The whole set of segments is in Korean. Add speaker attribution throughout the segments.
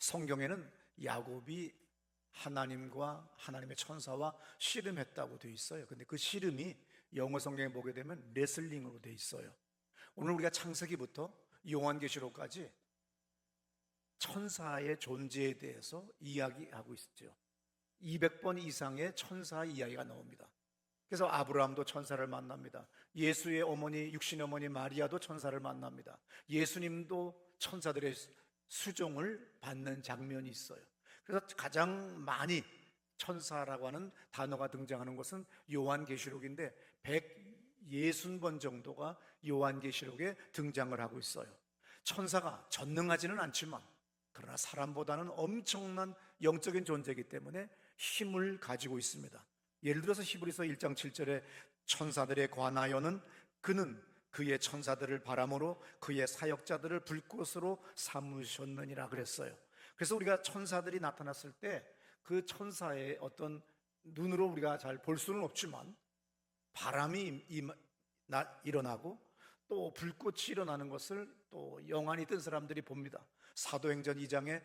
Speaker 1: 성경에는 야곱이 하나님과 하나님의 천사와 씨름했다고 되어 있어요. 근데 그 씨름이 영어 성경에 보게 되면 레슬링으로 되어 있어요. 오늘 우리가 창세기부터 요한계시록까지 천사의 존재에 대해서 이야기하고 있죠. 200번 이상의 천사 이야기가 나옵니다. 그래서 아브라함도 천사를 만납니다. 예수의 어머니, 육신 어머니 마리아도 천사를 만납니다. 예수님도 천사들의 수종을 받는 장면이 있어요. 그래서 가장 많이 천사라고 하는 단어가 등장하는 것은 요한계시록인데 160번 정도가 요한계시록에 등장을 하고 있어요. 천사가 전능하지는 않지만 그러나 사람보다는 엄청난 영적인 존재이기 때문에 힘을 가지고 있습니다. 예를 들어서 히브리서 1장 7절에 천사들에 관하여는 그는 그의 천사들을 바람으로 그의 사역자들을 불꽃으로 삼으셨느니라 그랬어요. 그래서 우리가 천사들이 나타났을 때 그 천사의 어떤 눈으로 우리가 잘 볼 수는 없지만 바람이 일어나고 또 불꽃이 일어나는 것을 또 영안이 뜬 사람들이 봅니다. 사도행전 2장에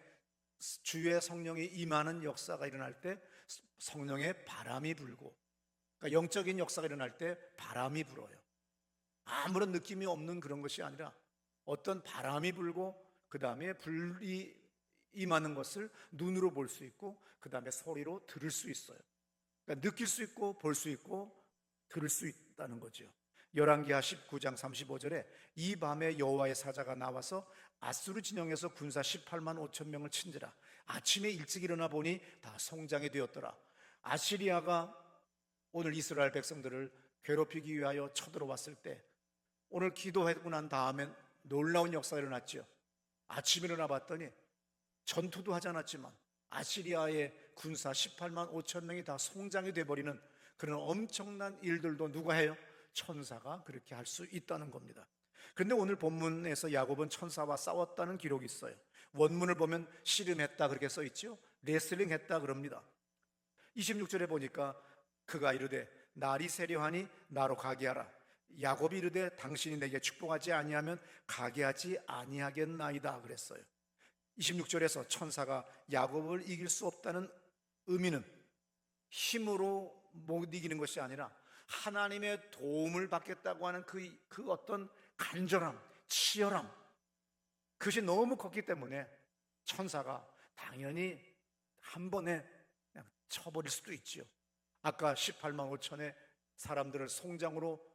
Speaker 1: 주의 성령이 임하는 역사가 일어날 때 성령의 바람이 불고 그러니까 영적인 역사가 일어날 때 바람이 불어요. 아무런 느낌이 없는 그런 것이 아니라 어떤 바람이 불고 그 다음에 불이 임하는 것을 눈으로 볼 수 있고 그 다음에 소리로 들을 수 있어요. 그러니까 느낄 수 있고 볼 수 있고 들을 수 있다는 거죠. 열왕기하 19장 35절에 이 밤에 여호와의 사자가 나와서 아수르 진영에서 군사 18만 5천 명을 친지라 아침에 일찍 일어나 보니 다 성장이 되었더라. 아시리아가 오늘 이스라엘 백성들을 괴롭히기 위하여 쳐들어왔을 때 오늘 기도하고 난 다음엔 놀라운 역사가 일어났죠. 아침에 일어나 봤더니 전투도 하지 않았지만 아시리아의 군사 18만 5천 명이 다 송장이 돼버리는 그런 엄청난 일들도 누가 해요? 천사가 그렇게 할 수 있다는 겁니다. 그런데 오늘 본문에서 야곱은 천사와 싸웠다는 기록이 있어요. 원문을 보면 씨름했다 그렇게 써 있죠. 레슬링 했다 그럽니다. 26절에 보니까 그가 이르되 날이 세려하니 나로 가게 하라. 야곱이 이르되 당신이 내게 축복하지 아니하면 가게 하지 아니하겠나이다 그랬어요. 26절에서 천사가 야곱을 이길 수 없다는 의미는 힘으로 못 이기는 것이 아니라 하나님의 도움을 받겠다고 하는 그, 그 어떤 간절함, 치열함, 그것이 너무 컸기 때문에 천사가 당연히 한 번에 쳐버릴 수도 있지요. 아까 18만 5천의 사람들을 송장으로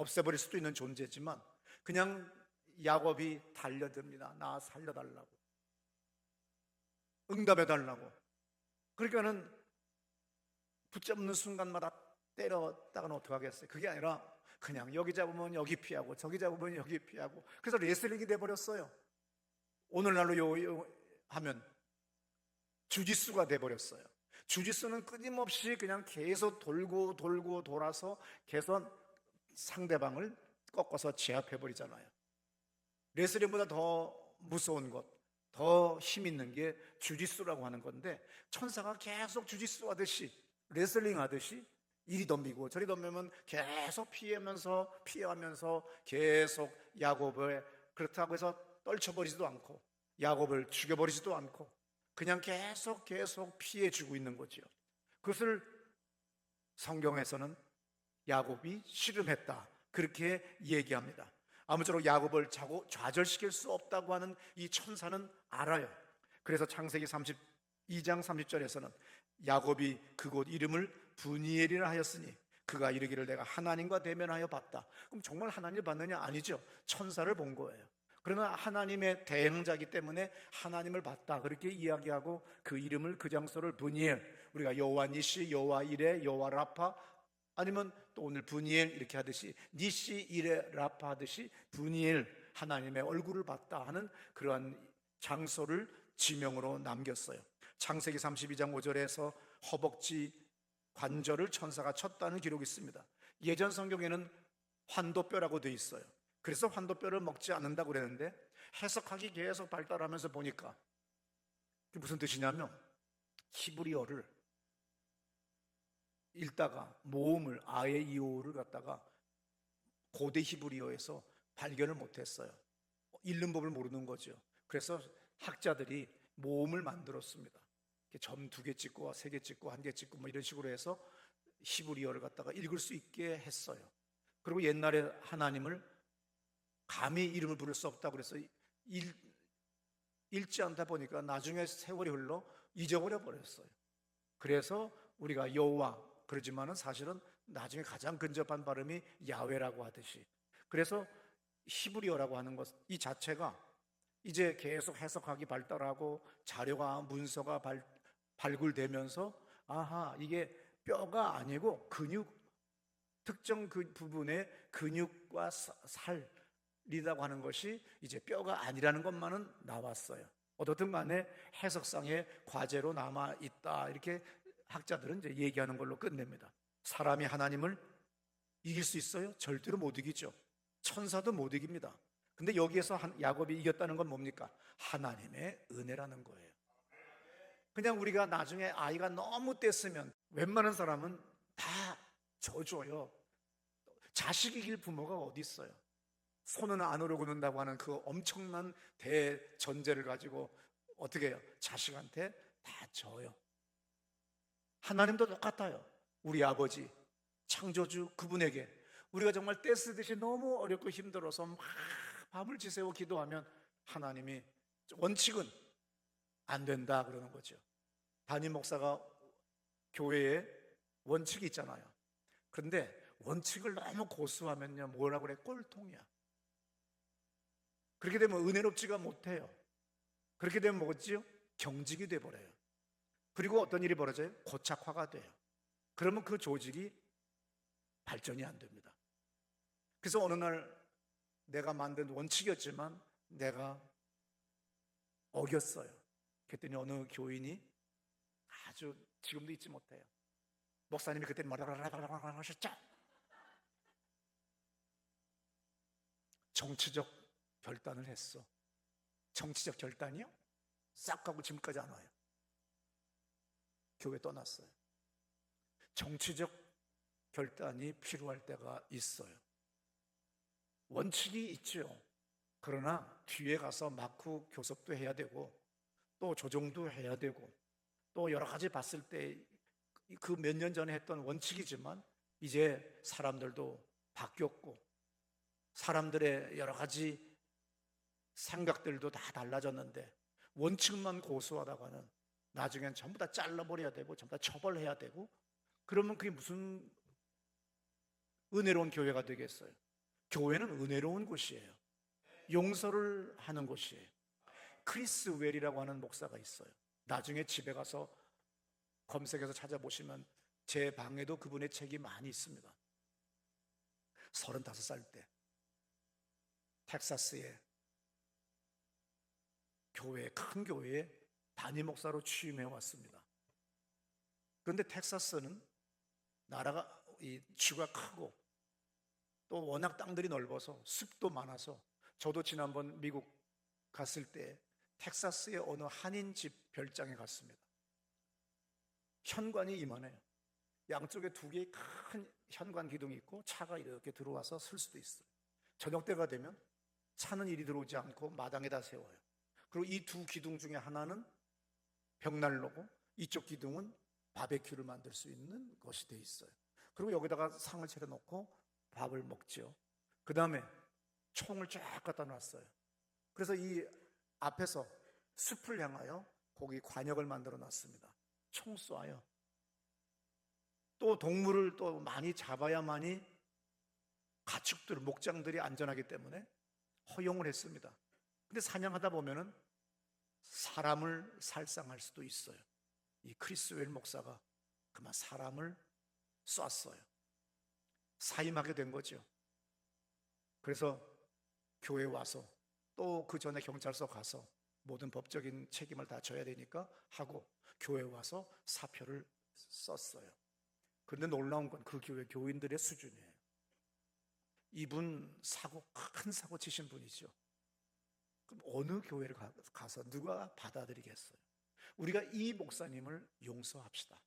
Speaker 1: 없애버릴 수도 있는 존재지만 그냥 야곱이 달려듭니다. 나 살려달라고. 응답해달라고. 그러니까는 붙잡는 순간마다 때렸다가는 어떡하겠어요? 그게 아니라 그냥 여기 잡으면 여기 피하고 저기 잡으면 여기 피하고 그래서 레슬링이 돼버렸어요. 오늘날로 요, 요 하면 주짓수가 돼버렸어요. 주짓수는 끊임없이 그냥 계속 돌고 돌고 돌아서 계속 상대방을 꺾어서 제압해 버리잖아요. 레슬링보다 더 무서운 것, 더 힘 있는 게 주짓수라고 하는 건데 천사가 계속 주짓수 하듯이 레슬링 하듯이 이리 덤비고 저리 덤비면 계속 피하면서 피하면서 계속 야곱을 그렇다고 해서 떨쳐버리지도 않고 야곱을 죽여버리지도 않고 그냥 계속 계속 피해주고 있는 거죠. 그것을 성경에서는 야곱이 씨름했다. 그렇게 얘기합니다. 아무쪼록 야곱을 자고 좌절시킬 수 없다고 하는 이 천사는 알아요. 그래서 창세기 32장 30절에서는 야곱이 그곳 이름을 분이엘이라 하였으니 그가 이르기를 내가 하나님과 대면하여 봤다. 그럼 정말 하나님을 봤느냐? 아니죠. 천사를 본 거예요. 그러나 하나님의 대행자기 때문에 하나님을 봤다. 그렇게 이야기하고 그 이름을 그 장소를 분이엘 우리가 여호와 니시, 여호와 이레, 여호와 라파 아니면 또 오늘 분이엘 이렇게 하듯이 니시 이레 라파 하듯이 분이엘 하나님의 얼굴을 봤다 하는 그러한 장소를 지명으로 남겼어요. 창세기 32장 5절에서 허벅지 관절을 천사가 쳤다는 기록이 있습니다. 예전 성경에는 환도뼈라고 되어 있어요. 그래서 환도뼈를 먹지 않는다고 그랬는데 해석하기 계속 발달하면서 보니까 무슨 뜻이냐면 히브리어를 읽다가 모음을 아예 이오를 갖다가 고대 히브리어에서 발견을 못했어요. 읽는 법을 모르는 거죠. 그래서 학자들이 모음을 만들었습니다. 점 두 개 찍고 세 개 찍고 한 개 찍고 뭐 이런 식으로 해서 히브리어를 갖다가 읽을 수 있게 했어요. 그리고 옛날에 하나님을 감히 이름을 부를 수 없다고 그래서 읽, 읽지 않다 보니까 나중에 세월이 흘러 잊어버려 버렸어요. 그래서 우리가 여호와 그러지만은 사실은 나중에 가장 근접한 발음이 야훼라고 하듯이 그래서 히브리어라고 하는 것 이 자체가 이제 계속 해석하기 발달하고 자료가 문서가 발, 발굴되면서 아하 이게 뼈가 아니고 근육 특정 그 부분의 근육과 사- 살이라고 하는 것이 이제 뼈가 아니라는 것만은 나왔어요. 어떻든 간에 해석상의 과제로 남아 있다 이렇게 학자들은 이제 얘기하는 걸로 끝냅니다. 사람이 하나님을 이길 수 있어요? 절대로 못 이기죠. 천사도 못 이깁니다. 근데 여기에서 한- 야곱이 이겼다는 건 뭡니까? 하나님의 은혜라는 거예요. 그냥 우리가 나중에 아이가 너무 뗐으면 웬만한 사람은 다 져줘요. 자식 이길 부모가 어디 있어요? 손은 안으로 구는다고 하는 그 엄청난 대전제를 가지고 어떻게 해요? 자식한테 다 져요. 하나님도 똑같아요. 우리 아버지 창조주 그분에게 우리가 정말 떼쓰듯이 너무 어렵고 힘들어서 막 밤을 지새워 기도하면 하나님이 원칙은 안 된다 그러는 거죠. 담임 목사가 교회에 원칙이 있잖아요. 그런데 원칙을 너무 고수하면요 뭐라 그래 꼴통이야. 그렇게 되면 은혜롭지가 못해요. 그렇게 되면 뭐겠지요? 경직이 돼 버려요. 그리고 어떤 일이 벌어져요? 고착화가 돼요. 그러면 그 조직이 발전이 안 됩니다. 그래서 어느 날 내가 만든 원칙이었지만 내가 어겼어요. 그랬더니 어느 교인이 아주 지금도 잊지 못해요. 목사님이 그때 뭐라고 하셨죠? 정치적 결단을 했어. 정치적 결단이요? 싹 가고 지금까지 안 와요. 교회 떠났어요. 정치적 결단이 필요할 때가 있어요. 원칙이 있죠. 그러나 뒤에 가서 마크 교섭도 해야 되고 또 조정도 해야 되고 또 여러 가지 봤을 때 그 몇 년 전에 했던 원칙이지만 이제 사람들도 바뀌었고 사람들의 여러 가지 생각들도 다 달라졌는데 원칙만 고수하다가는 나중엔 전부 다 잘라버려야 되고 전부 다 처벌해야 되고 그러면 그게 무슨 은혜로운 교회가 되겠어요? 교회는 은혜로운 곳이에요. 용서를 하는 곳이에요. 크리스 웰이라고 하는 목사가 있어요. 나중에 집에 가서 검색해서 찾아보시면 제 방에도 그분의 책이 많이 있습니다. 35살 때 텍사스의 교회, 큰 교회에 단임 목사로 취임해 왔습니다. 그런데 텍사스는 나라가 이 지구가 크고 또 워낙 땅들이 넓어서 습도 많아서 저도 지난번 미국 갔을 때 텍사스의 어느 한인 집 별장에 갔습니다. 현관이 이만해요. 양쪽에 두 개의 큰 현관 기둥이 있고 차가 이렇게 들어와서 쓸 수도 있어요. 저녁 때가 되면 차는 이리 들어오지 않고 마당에다 세워요. 그리고 이 두 기둥 중에 하나는 벽난로고 이쪽 기둥은 바베큐를 만들 수 있는 것이 돼 있어요. 그리고 여기다가 상을 차려놓고 밥을 먹죠. 그 다음에 총을 쫙 갖다 놨어요. 그래서 이 앞에서 숲을 향하여 거기 관역을 만들어 놨습니다. 총 쏴요. 또 동물을 또 많이 잡아야만이 가축들, 목장들이 안전하기 때문에 허용을 했습니다. 근데 사냥하다 보면은 사람을 살상할 수도 있어요. 이 크리스웰 목사가 그만 사람을 쐈어요. 사임하게 된 거죠. 그래서 교회 와서 또 그 전에 경찰서 가서 모든 법적인 책임을 다 져야 되니까 하고 교회 와서 사표를 썼어요. 그런데 놀라운 건 그 교회 교인들의 수준이에요. 이분 사고 큰 사고 치신 분이죠. 그럼 어느 교회를 가- 가서 누가 받아들이겠어요? 우리가 이 목사님을 용서합시다.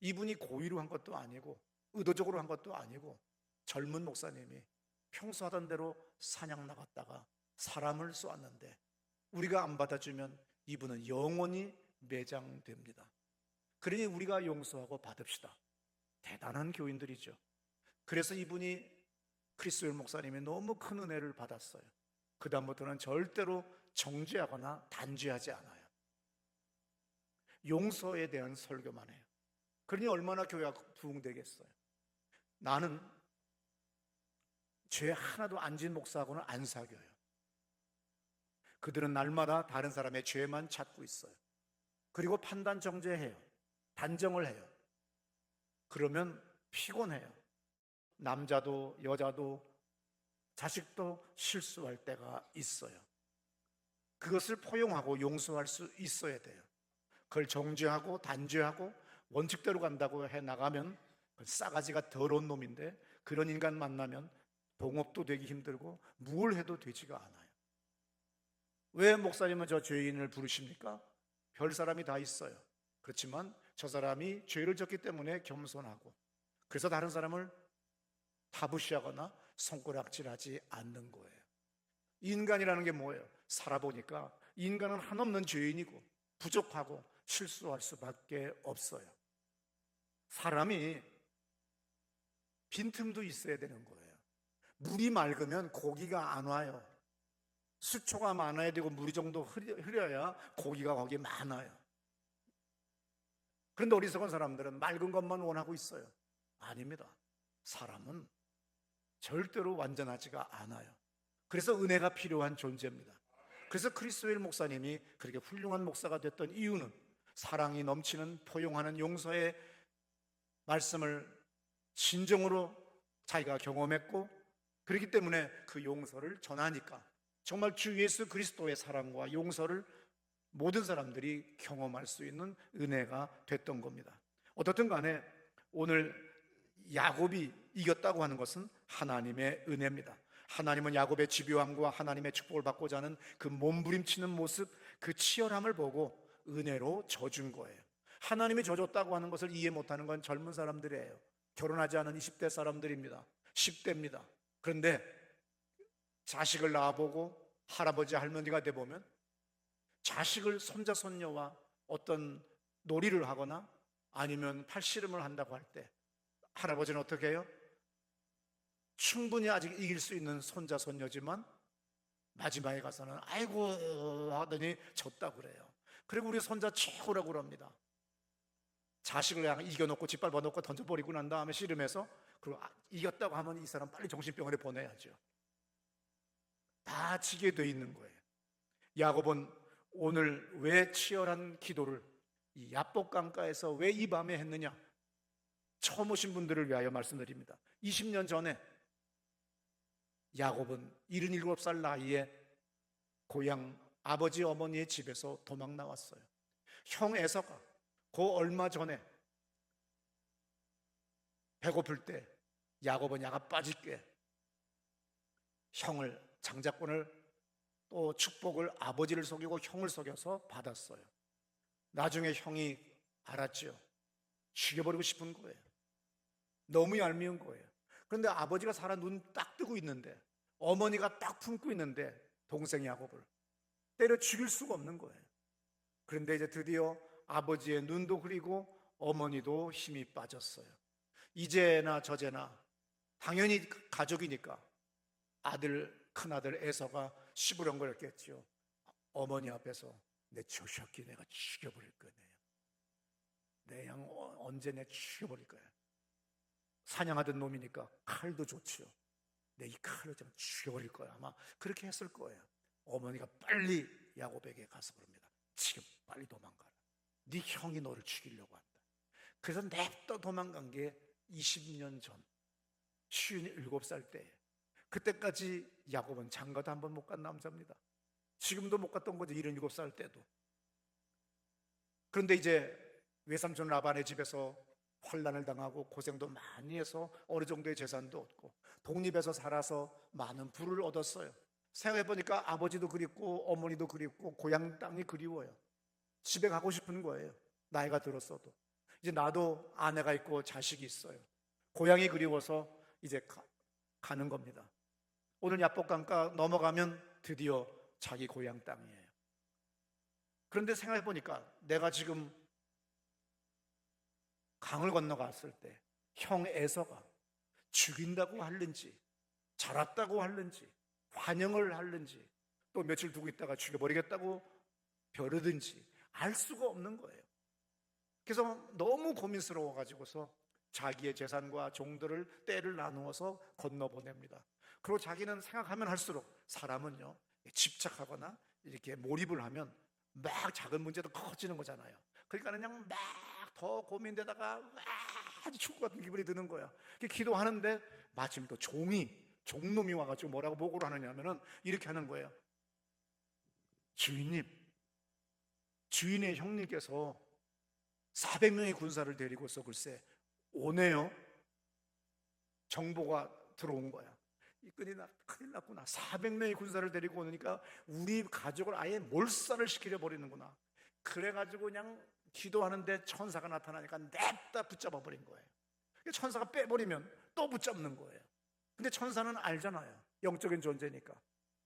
Speaker 1: 이분이 고의로 한 것도 아니고 의도적으로 한 것도 아니고 젊은 목사님이 평소 하던 대로 사냥 나갔다가 사람을 쏘았는데 우리가 안 받아주면 이분은 영원히 매장됩니다. 그러니 우리가 용서하고 받읍시다. 대단한 교인들이죠. 그래서 이분이 크리스웰 목사님이 너무 큰 은혜를 받았어요. 그다음부터는 절대로 정죄하거나 단죄하지 않아요. 용서에 대한 설교만 해요. 그러니 얼마나 교회가 부흥되겠어요. 나는 죄 하나도 안 진 목사하고는 안 사귀어요. 그들은 날마다 다른 사람의 죄만 찾고 있어요. 그리고 판단 정죄해요. 단정을 해요. 그러면 피곤해요. 남자도 여자도 자식도 실수할 때가 있어요. 그것을 포용하고 용서할 수 있어야 돼요. 그걸 정죄하고 단죄하고 원칙대로 간다고 해 나가면 그 싸가지가 더러운 놈인데 그런 인간 만나면 동업도 되기 힘들고 뭘 해도 되지가 않아요. 왜 목사님은 저 죄인을 부르십니까? 별 사람이 다 있어요. 그렇지만 저 사람이 죄를 졌기 때문에 겸손하고 그래서 다른 사람을 타부시하거나 손가락질하지 않는 거예요. 인간이라는 게 뭐예요? 살아보니까 인간은 한없는 죄인이고 부족하고 실수할 수밖에 없어요. 사람이 빈틈도 있어야 되는 거예요. 물이 맑으면 고기가 안 와요. 수초가 많아야 되고 물이 정도 흐려야 고기가 거기에 많아요. 그런데 어리석은 사람들은 맑은 것만 원하고 있어요. 아닙니다. 사람은 절대로 완전하지가 않아요. 그래서 은혜가 필요한 존재입니다. 그래서 크리스웰 목사님이 그렇게 훌륭한 목사가 됐던 이유는 사랑이 넘치는 포용하는 용서의 말씀을 진정으로 자기가 경험했고 그렇기 때문에 그 용서를 전하니까 정말 주 예수 그리스도의 사랑과 용서를 모든 사람들이 경험할 수 있는 은혜가 됐던 겁니다. 어떻든 간에 오늘 야곱이 이겼다고 하는 것은 하나님의 은혜입니다. 하나님은 야곱의 집요함과 하나님의 축복을 받고자 하는 그 몸부림치는 모습, 그 치열함을 보고 은혜로 져준 거예요. 하나님이 져줬다고 하는 것을 이해 못하는 건 젊은 사람들이에요. 결혼하지 않은 20대 사람들입니다. 10대입니다. 그런데 자식을 낳아보고 할아버지 할머니가 돼보면 자식을 손자 손녀와 어떤 놀이를 하거나 아니면 팔씨름을 한다고 할 때 할아버지는 어떻게 해요? 충분히 아직 이길 수 있는 손자 손녀지만 마지막에 가서는 아이고 하더니 졌다 그래요. 그리고 우리 손자 최고라고 그럽니다. 자식을 그냥 이겨놓고 짓밟아 놓고 던져버리고 난 다음에 씨름해서 그리고 아, 이겼다고 하면 이 사람 빨리 정신병원에 보내야죠. 다 지게 돼 있는 거예요. 야곱은 오늘 왜 치열한 기도를 이 야복 강가에서 왜 이 밤에 했느냐? 처음 오신 분들을 위하여 말씀드립니다. 20년 전에 야곱은 77살 나이에 고향 아버지 어머니의 집에서 도망 나왔어요. 형 에서가 그 얼마 전에 배고플 때 야곱은 야가 빠질게 형을 장자권을 또 축복을 아버지를 속이고 형을 속여서 받았어요. 나중에 형이 알았죠. 죽여버리고 싶은 거예요. 너무 얄미운 거예요. 그런데 아버지가 살아 눈 딱 뜨고 있는데 어머니가 딱 품고 있는데 동생 야곱을 때려 죽일 수가 없는 거예요. 그런데 이제 드디어 아버지의 눈도 그리고 어머니도 힘이 빠졌어요. 이제나 저제나 당연히 가족이니까 아들 큰아들 에서가 시부렁거렸겠지요. 어머니 앞에서 내 조셨기 내가 죽여버릴 거네요. 내 양 언제 내 죽여버릴 거야. 사냥하던 놈이니까 칼도 좋지요. 내 이 칼을 좀 죽여버릴 거야. 아마 그렇게 했을 거예요. 어머니가 빨리 야곱에게 가서 그럽니다. 지금 빨리 도망가라. 네 형이 너를 죽이려고 한다. 그래서 냅다 도망간 게 20년 전, 57살 때 그때까지 야곱은 장가도 한 번 못 간 남자입니다. 지금도 못 갔던 거죠. 77살 때도. 그런데 이제 외삼촌 라반의 집에서 환란을 당하고 고생도 많이 해서 어느 정도의 재산도 얻고 독립해서 살아서 많은 부를 얻었어요. 생각해 보니까 아버지도 그립고 어머니도 그립고 고향 땅이 그리워요. 집에 가고 싶은 거예요. 나이가 들었어도. 이제 나도 아내가 있고 자식이 있어요. 고향이 그리워서 이제 가, 가는 겁니다. 오늘 야복강가 넘어가면 드디어 자기 고향 땅이에요. 그런데 생각해 보니까 내가 지금 강을 건너갔을 때 형 에서가 죽인다고 할는지 자랐다고 할는지 환영을 할는지 또 며칠 두고 있다가 죽여버리겠다고 벼르든지 알 수가 없는 거예요. 그래서 너무 고민스러워 가지고서 자기의 재산과 종들을 때를 나누어서 건너 보냅니다. 그리고 자기는 생각하면 할수록 사람은요 집착하거나 이렇게 몰입을 하면 막 작은 문제도 커지는 거잖아요. 그러니까 그냥 막 더 고민되다가 막 아주 것 같은 기분이 드는 거야. 기도하는데 마침 또 종이 종놈이 와가지고 뭐라고 보고를 하느냐면은 이렇게 하는 거예요. 주인님, 주인의 형님께서 400명의 군사를 데리고서 글쎄 오네요. 정보가 들어온 거야. 이 끈이 나 큰일 났구나. 400명의 군사를 데리고 오니까 우리 가족을 아예 몰살을 시키려 버리는구나. 그래가지고 그냥 기도하는데 천사가 나타나니까 냅다 붙잡아 버린 거예요. 천사가 빼버리면 또 붙잡는 거예요. 근데 천사는 알잖아요. 영적인 존재니까.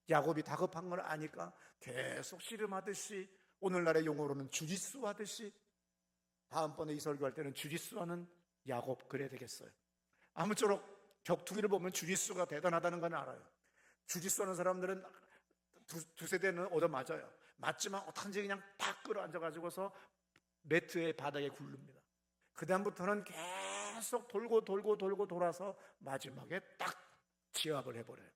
Speaker 1: 야곱이 다급한 걸 아니까 계속 씨름하듯이 오늘날의 용어로는 주짓수 하듯이 다음번에 이 설교할 때는 주짓수 하는 야곱 그래야 되겠어요. 아무쪼록 격투기를 보면 주짓수가 대단하다는 건 알아요. 주짓수 하는 사람들은 두, 두 세 대는 얻어 맞아요. 맞지만 어떤지 그냥 딱 끌어앉아가지고서 매트의 바닥에 굴릅니다. 그 다음부터는 계속 돌고 돌고 돌고 돌아서 마지막에 딱 지압을 해버려요.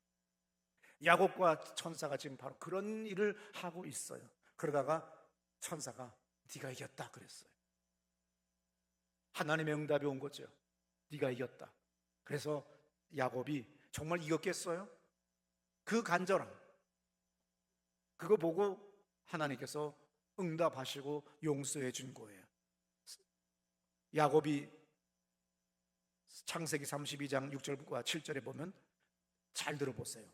Speaker 1: 야곱과 천사가 지금 바로 그런 일을 하고 있어요. 그러다가 천사가 네가 이겼다 그랬어요. 하나님의 응답이 온 거죠. 네가 이겼다. 그래서 야곱이 정말 이겼겠어요? 그 간절함 그거 보고 하나님께서 응답하시고 용서해 준 거예요. 야곱이 창세기 32장 6절과 7절에 보면 잘 들어보세요.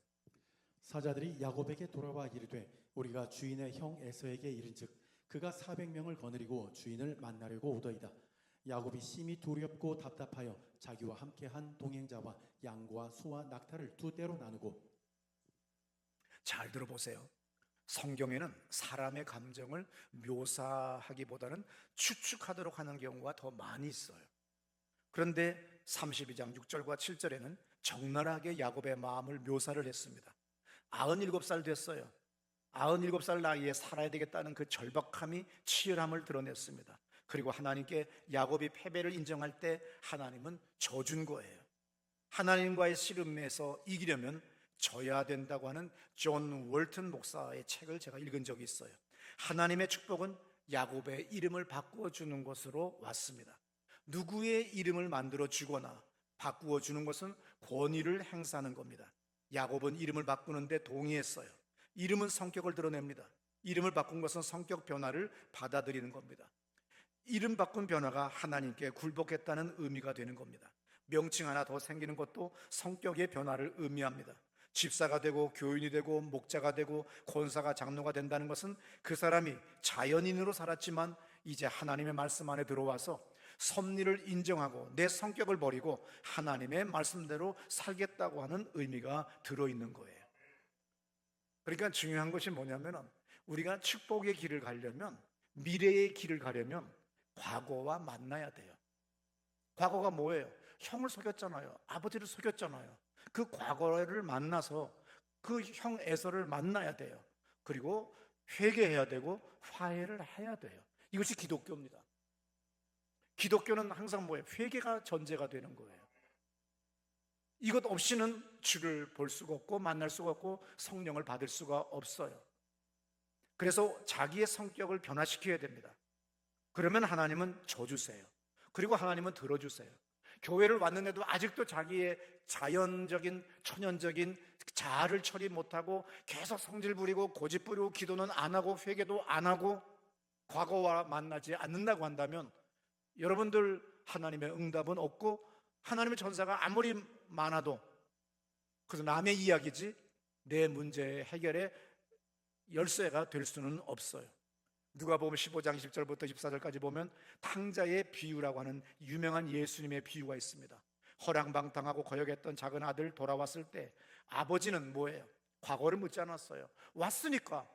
Speaker 2: 사자들이 야곱에게 돌아와 이르되 우리가 주인의 형 에서에게 이른즉 그가 400명을 거느리고 주인을 만나려고 오더이다. 야곱이 심히 두렵고 답답하여 자기와 함께한 동행자와 양과 소와 낙타를 두 대로 나누고
Speaker 1: 잘 들어보세요. 성경에는 사람의 감정을 묘사하기보다는 추측하도록 하는 경우가 더 많이 있어요. 그런데 32장 6절과 7절에는 적나라하게 야곱의 마음을 묘사를 했습니다. 97살 됐어요. 97살 나이에 살아야 되겠다는 그 절박함이 치열함을 드러냈습니다. 그리고 하나님께 야곱이 패배를 인정할 때 하나님은 져준 거예요. 하나님과의 씨름에서 이기려면 져야 된다고 하는 존 월튼 목사의 책을 제가 읽은 적이 있어요. 하나님의 축복은 야곱의 이름을 바꾸어 주는 것으로 왔습니다. 누구의 이름을 만들어 주거나 바꾸어 주는 것은 권위를 행사하는 겁니다. 야곱은 이름을 바꾸는데 동의했어요. 이름은 성격을 드러냅니다. 이름을 바꾼 것은 성격 변화를 받아들이는 겁니다. 이름 바꾼 변화가 하나님께 굴복했다는 의미가 되는 겁니다. 명칭 하나 더 생기는 것도 성격의 변화를 의미합니다. 집사가 되고 교인이 되고 목자가 되고 권사가 장로가 된다는 것은 그 사람이 자연인으로 살았지만 이제 하나님의 말씀 안에 들어와서 섭리를 인정하고 내 성격을 버리고 하나님의 말씀대로 살겠다고 하는 의미가 들어 있는 거예요. 그러니까 중요한 것이 뭐냐면은 우리가 축복의 길을 가려면 미래의 길을 가려면 과거와 만나야 돼요. 과거가 뭐예요? 형을 속였잖아요. 아버지를 속였잖아요. 그 과거를 만나서 그 형 에서를 만나야 돼요. 그리고 회개해야 되고 화해를 해야 돼요. 이것이 기독교입니다. 기독교는 항상 뭐예요? 회개가 전제가 되는 거예요. 이것 없이는 주를 볼 수가 없고 만날 수가 없고 성령을 받을 수가 없어요. 그래서 자기의 성격을 변화시켜야 됩니다. 그러면 하나님은 줘주세요. 그리고 하나님은 들어주세요. 교회를 왔는데도 아직도 자기의 자연적인 천연적인 자아를 처리 못하고 계속 성질 부리고 고집 부리고 기도는 안 하고 회개도 안 하고 과거와 만나지 않는다고 한다면 여러분들 하나님의 응답은 없고 하나님의 전사가 아무리 많아도 그래서 남의 이야기지 내 문제 해결의 열쇠가 될 수는 없어요. 누가 보면 15장 10절부터 14절까지 보면 탕자의 비유라고 하는 유명한 예수님의 비유가 있습니다. 허랑방탕하고 거역했던 작은 아들 돌아왔을 때 아버지는 뭐예요? 과거를 묻지 않았어요. 왔으니까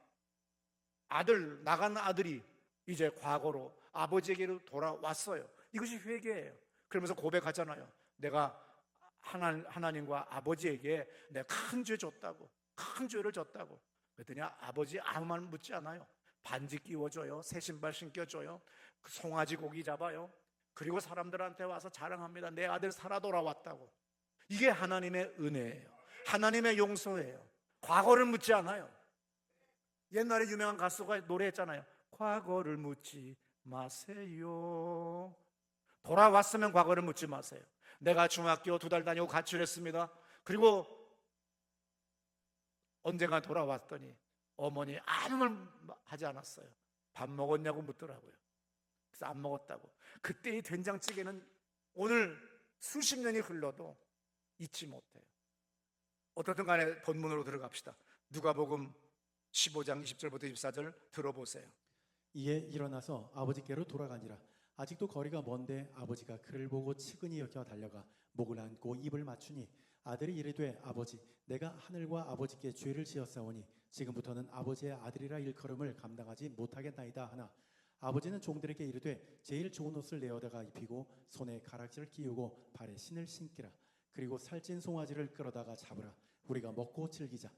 Speaker 1: 아들 나간 아들이 이제 과거로 아버지에게로 돌아왔어요. 이것이 회개예요. 그러면서 고백하잖아요. 내가 하나, 하나님과 아버지에게 내가 큰죄 줬다고, 큰 죄를 졌다고. 그랬더니 아버지 아무 말 묻지 않아요. 반지 끼워줘요. 새 신발 신겨줘요. 그 송아지 고기 잡아요. 그리고 사람들한테 와서 자랑합니다. 내 아들 살아 돌아왔다고. 이게 하나님의 은혜예요. 하나님의 용서예요. 과거를 묻지 않아요. 옛날에 유명한 가수가 노래했잖아요. 과거를 묻지 마세요. 돌아왔으면 과거를 묻지 마세요. 내가 중학교 두 달 다니고 가출했습니다. 그리고 언젠가 돌아왔더니 어머니 아무 말 하지 않았어요. 밥 먹었냐고 묻더라고요. 그래서 안 먹었다고. 그때의 된장찌개는 오늘 수십 년이 흘러도 잊지 못해요. 어떻든 간에 본문으로 들어갑시다. 누가복음 15장 20절부터 24절 들어보세요.
Speaker 2: 이에 일어나서 아버지께로 돌아가니라 아직도 거리가 먼데 아버지가 그를 보고 치근히 여겨 달려가 목을 안고 입을 맞추니 아들이 이르되 아버지 내가 하늘과 아버지께 죄를 지었사오니 지금부터는 아버지의 아들이라 일컬음을 감당하지 못하겠나이다 하나 아버지는 종들에게 이르되 제일 좋은 옷을 내어다가 입히고 손에 가락지를 끼우고 발에 신을 신기라 그리고 살찐 송아지를 끌어다가 잡으라 우리가 먹고 즐기자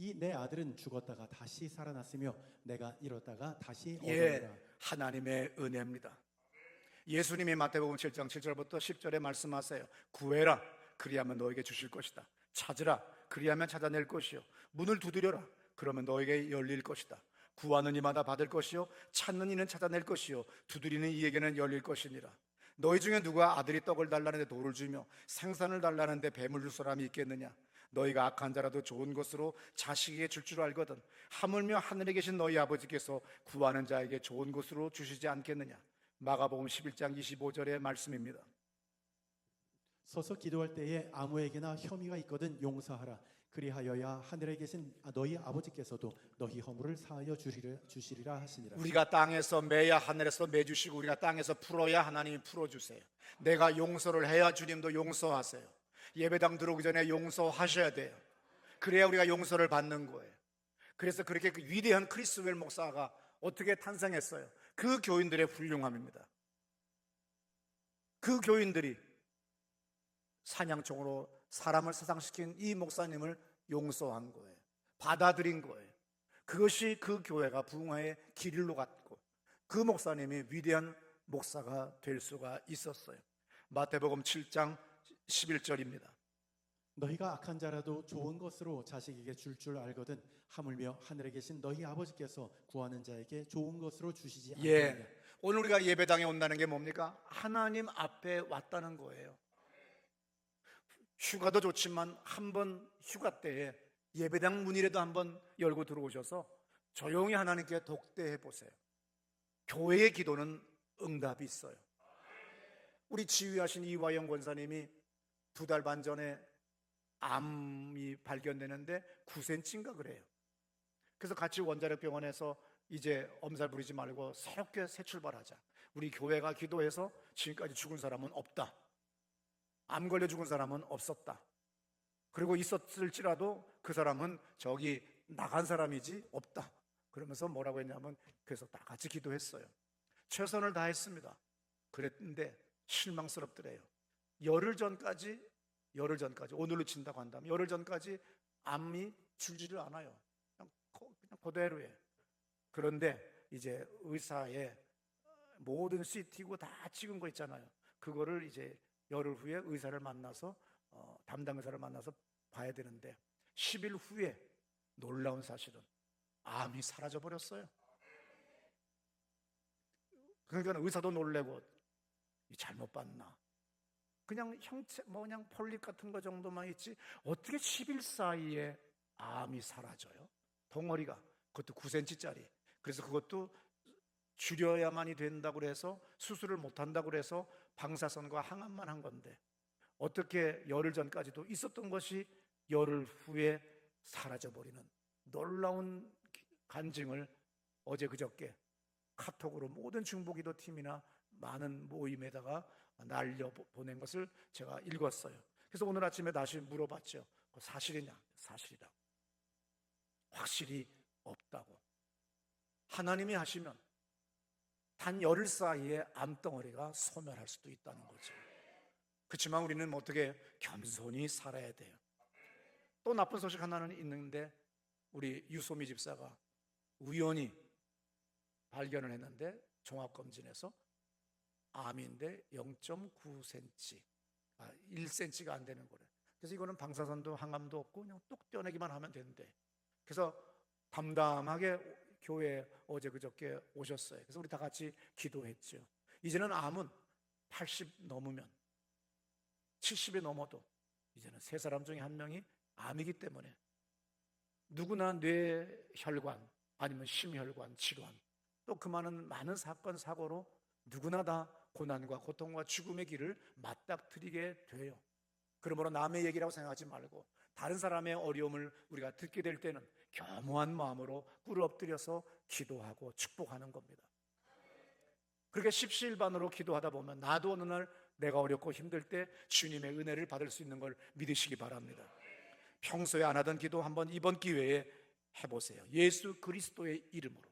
Speaker 2: 이 내 아들은 죽었다가 다시 살아났으며 내가 잃었다가 다시 얻어내라
Speaker 1: 예, 하나님의 은혜입니다. 예수님이 마태복음 7장 7절부터 10절에 말씀하세요. 구해라, 그리하면 너에게 주실 것이다. 찾으라, 그리하면 찾아낼 것이요. 문을 두드려라, 그러면 너에게 열릴 것이다. 구하는 이마다 받을 것이요, 찾는 이는 찾아낼 것이요, 두드리는 이에게는 열릴 것이니라. 너희 중에 누가 아들이 떡을 달라는데 돌을 주며 생선을 달라는데 뱀을 줄 사람이 있겠느냐? 너희가 악한 자라도 좋은 것으로 자식에게 줄줄 알거든. 하물며 하늘에 계신 너희 아버지께서 구하는 자에게 좋은 것으로 주시지 않겠느냐? 마가복음 11장 25절의 말씀입니다.
Speaker 2: 서서 기도할 때에 아무에게나 혐의가 있거든 용서하라. 그리하여야 하늘에 계신 너희 아버지께서도 너희 허물을 사하여 주리라, 주시리라 하시니라.
Speaker 1: 우리가 땅에서 매야 하늘에서 매주시고 우리가 땅에서 풀어야 하나님이 풀어주세요. 내가 용서를 해야 주님도 용서하세요. 예배당 들어오기 전에 용서하셔야 돼요. 그래야 우리가 용서를 받는 거예요. 그래서 그렇게 그 위대한 크리스웰 목사가 어떻게 탄생했어요? 그 교인들의 훌륭함입니다. 그 교인들이 사냥총으로 사람을 사상시킨 이 목사님을 용서한 거예요. 받아들인 거예요. 그것이 그 교회가 부흥화의 길로 갔고 그 목사님이 위대한 목사가 될 수가 있었어요. 마태복음 7장 11절입니다.
Speaker 2: 너희가 악한 자라도 좋은 것으로 자식에게 줄 줄 알거든 하물며 하늘에 계신 너희 아버지께서 구하는 자에게 좋은 것으로 주시지 않느냐.
Speaker 1: 예. 오늘 우리가 예배당에 온다는 게 뭡니까? 하나님 앞에 왔다는 거예요. 휴가도 좋지만 한 번 휴가 때에 예배당 문이라도 한번 열고 들어오셔서 조용히 하나님께 독대해 보세요. 교회의 기도는 응답이 있어요. 우리 지휘하신 이화영 권사님이 두 달 반 전에 암이 발견되는데 9cm인가 그래요. 그래서 같이 원자력 병원에서 이제 엄살 부리지 말고 새롭게 새 출발하자. 우리 교회가 기도해서 지금까지 죽은 사람은 없다. 암 걸려 죽은 사람은 없었다. 그리고 있었을지라도 그 사람은 저기 나간 사람이지 없다. 그러면서 뭐라고 했냐면 그래서 다 같이 기도했어요. 최선을 다했습니다. 그랬는데 실망스럽더래요. 열흘 전까지 열흘 전까지 오늘로 친다고 한다면 열흘 전까지 암이 줄지를 않아요. 그냥, 거- 그냥 그대로예요. 그런데 이제 의사의 모든 CT고 다 찍은 거 있잖아요. 그거를 이제 열흘 후에 의사를 만나서 어, 담당 의사를 만나서 봐야 되는데 10일 후에 놀라운 사실은 암이 사라져 버렸어요. 그러니까 의사도 놀래고 이 잘못 봤나? 그냥 형체 뭐 그냥 폴립 같은 거 정도만 있지 어떻게 10일 사이에 암이 사라져요? 덩어리가 그것도 9cm짜리. 그래서 그것도 줄여야만이 된다고 그래서 수술을 못 한다고 그래서 방사선과 항암만 한 건데 어떻게 열흘 전까지도 있었던 것이 열흘 후에 사라져 버리는 놀라운 간증을 어제 그저께 카톡으로 모든 중보기도 팀이나 많은 모임에다가 날려 보낸 것을 제가 읽었어요. 그래서 오늘 아침에 다시 물어봤죠. 사실이냐? 사실이다. 확실히 없다고. 하나님이 하시면 단 열흘 사이에 암덩어리가 소멸할 수도 있다는 거죠. 그렇지만 우리는 어떻게 겸손히 살아야 돼요. 또 나쁜 소식 하나는 있는데 우리 유소미 집사가 우연히 발견을 했는데 종합검진에서 암인데 0.9cm, 아, 1cm가 안 되는 거래. 그래서 이거는 방사선도 항암도 없고 그냥 뚝 떼어내기만 하면 된대. 그래서 담담하게 교회 어제 그저께 오셨어요. 그래서 우리 다 같이 기도했죠. 이제는 암은 80 넘으면 70이 넘어도 이제는 세 사람 중에 한 명이 암이기 때문에 누구나 뇌혈관 아니면 심혈관 질환 또 그 많은 많은 사건 사고로 누구나 다 고난과 고통과 죽음의 길을 맞닥뜨리게 돼요. 그러므로 남의 얘기라고 생각하지 말고 다른 사람의 어려움을 우리가 듣게 될 때는 겸허한 마음으로 꿇어 엎드려서 기도하고 축복하는 겁니다. 그렇게 십시일반으로 기도하다 보면 나도 어느 날 내가 어렵고 힘들 때 주님의 은혜를 받을 수 있는 걸 믿으시기 바랍니다. 평소에 안 하던 기도 한번 이번 기회에 해보세요. 예수 그리스도의 이름으로.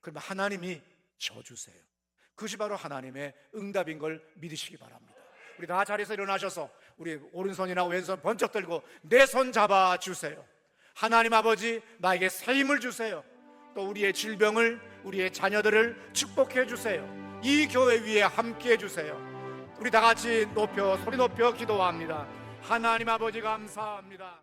Speaker 1: 그러면 하나님이 져주세요. 그것이 바로 하나님의 응답인 걸 믿으시기 바랍니다. 우리 다 자리에서 일어나셔서 우리 오른손이나 왼손 번쩍 들고 내 손 잡아 주세요. 하나님 아버지 나에게 새 힘을 주세요. 또 우리의 질병을 우리의 자녀들을 축복해 주세요. 이 교회 위에 함께 해 주세요. 우리 다 같이 높여 소리 높여 기도합니다. 하나님 아버지 감사합니다.